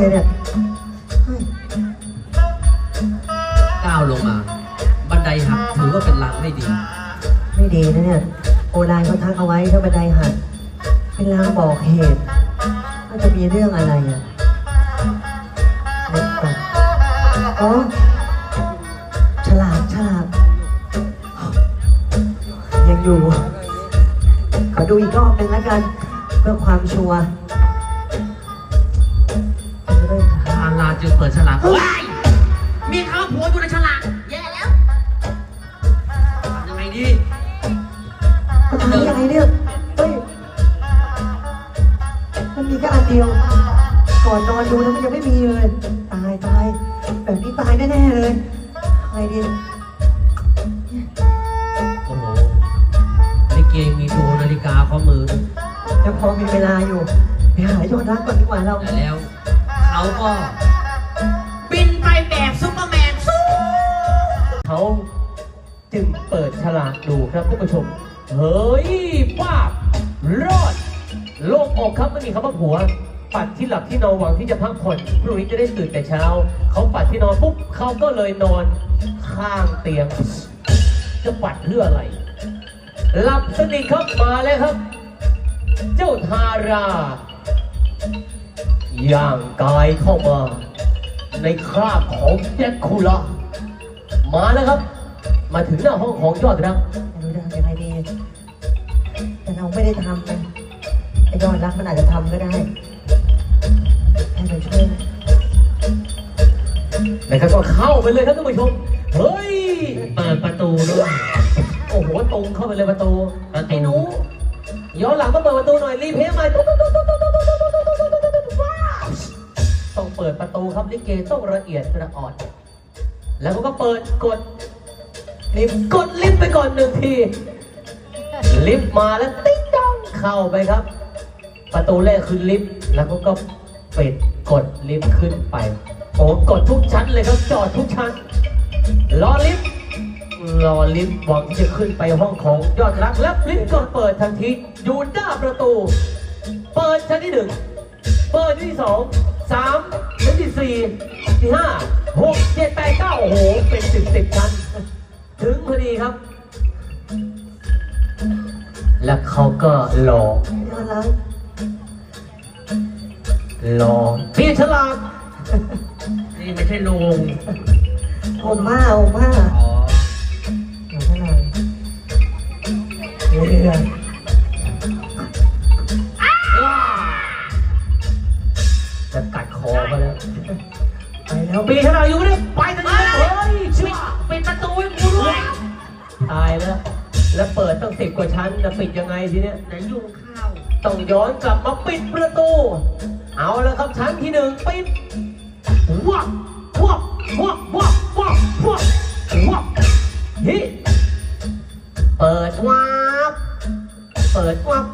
ไงเนี่ยเฮ้ยก้าวลงมา บันไดหักถือว่าเป็นลางไม่ดี ไม่ดีนะเนี่ยโบราณเขาทักเอาไว้ถ้าบันไดหักเป็นลางบอกเหตุว่าจะมีเรื่องอะไรอะเล็กก่อนอ๋อฉลาดฉลาดยังอยู่ขอดูอีกรอบหนึ่งแล้วกัน เพื่อความชัวร์ จึงเปิดฉลากว้ายมีคำว่าผัวอยู่ในฉลากแย่แล้วทำยังไงดีทำยังไงเนี่ยเฮ้ยมันมีแค่อันเดียว ก่อนนอนดูแล้วมันยังไม่มีเลย ตายตายแบบนี้ตายแน่ๆเลยอะไรดี โอ้โหลิเกมีดูนาฬิกาข้อมือด้วยยังพอมีเวลาอยู่ไปหายอดรักก่อนดีกว่าเราแต่แล้ว เขาก็ จึงเปิดฉลากดูครับท่านผู้ชม เฮ้ยป้าบรอด โล่งอกครับไม่มีคำว่าผัว ปัดที่หลับที่นอนหวังที่จะพักผ่อนพรุ่งนี้จะได้ตื่นแต่เช้า เขาปัดที่นอนปุ๊บเขาก็เลยนอนข้างเตียง จะปัดเพื่ออะไรหลับสนิทครับมาแล้วครับ เจ้าทารา ย่างกายเข้ามา ในคราบของแจ็คคูล่ามาแล้วครับ มาถึงหน้าห้องของยอดรัก ไม่รู้จะทำยังไงดี แต่เราไม่ได้ทำนะไอ้ยอดรักมันอาจจะทำก็ได้ ให้มันช่วยนะครับก็เข้าไปเลยครับท่านผู้ชม เฮ้ย เปิดประตูด้วย โอ้โหตรงเข้าไปเลยประตูประตู ไอ้หนูย้อนหลังก็เปิดประตูหน่อยรีเพย์ใหม่ตุ๊กตุ๊กตุ๊กตุ๊กตุ๊กตุ๊กตุ๊กตุ๊กตุ๊กตุ๊กตุ๊กว้าวต้องเปิดประตูครับลิเกต้องละเอียดละอ่อนแล้วเขาก็เปิดกด ลิฟต์กดลิฟต์ไปก่อนหนึ่งที ลิฟต์มาแล้วติ๊งดองเข้าไปครับ ประตูแรกคือลิฟต์แล้วเขาก็ปิดกดลิฟต์ขึ้นไปโอ้กดทุกชั้นเลยครับจอดทุกชั้นรอลิฟต์รอลิฟต์หวังจะขึ้นไปห้องของยอดรักและลิฟต์ก็เปิดทันทีอยู่หน้าประตู เปิดชั้นที่หนึ่งเปิดที่สองสามชั้นที่สี่ที่ห้าหกเจ็ดแปดเก้าโอ้โหเป็นสิบสิบชั้น ถึงพอดีครับ แล้วเขาก็รอยอดรักรอพี่ฉลาดนี่ไม่ใช่โรงโอม่าโอม่าอ๋อเดี๋ยวเท่าไหร่เรื่อยจะกัดคอเขาแล้วๆไปแล้วปีฉลาดอยู่เนี่ยไปกันเลยเฮ้ ตายแล้ว แล้วเปิดตั้งสิบกว่าชั้นจะปิดยังไงทีเนี้ยไหนยุงข้าว ต้องย้อนกลับมาปิดประตู เอาแล้วครับชั้นที่หนึ่งปิดวับวับวับวับวับวับวับฮิเปิดวับเปิดวับ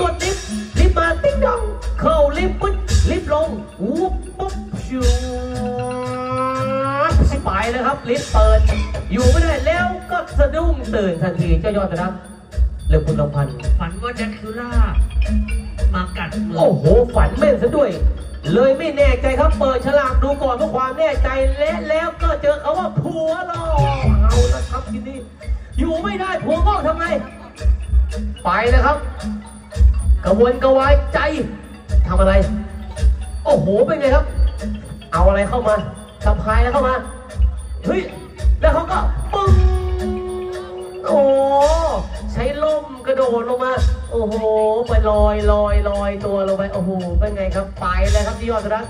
กดลิฟต์ลิฟต์มาติ๊งดอง เข้าลิฟต์ปุ๊บลิฟต์ลงวุบปุ๊บชูสิไปเลยครับลิฟต์เปิด อยู่ไม่ได้แล้วก็ สะดุ้งตื่นทันทีเจ้ายอดนะครับเรื่องคุณลำพันธ์ฝันว่าแดกคิล่ามากัดมือโอ้โห ฝันแม่นซะด้วย เลยไม่แน่ใจครับเปิดฉลากดูก่อนเพื่อความแน่ใจและแล้วก็เจอเขาว่าผัวหลอกเอาละครับทีนี้อยู่ไม่ได้ผัวงอกทำไงไปนะครับ กระวนกระวายใจทำอะไร โอ้โหเป็นไงครับ เอาอะไรเข้ามาสะพายแล้วเข้ามาเฮ้ยแล้วเขาก็ปึ้ง โอ้ใช้ล่มกระโดดลงมา โอ้โห ไปลอยลอยลอยตัวลงไป โอ้โห เป็นไงครับ ไปเลยครับที่ยอดรัก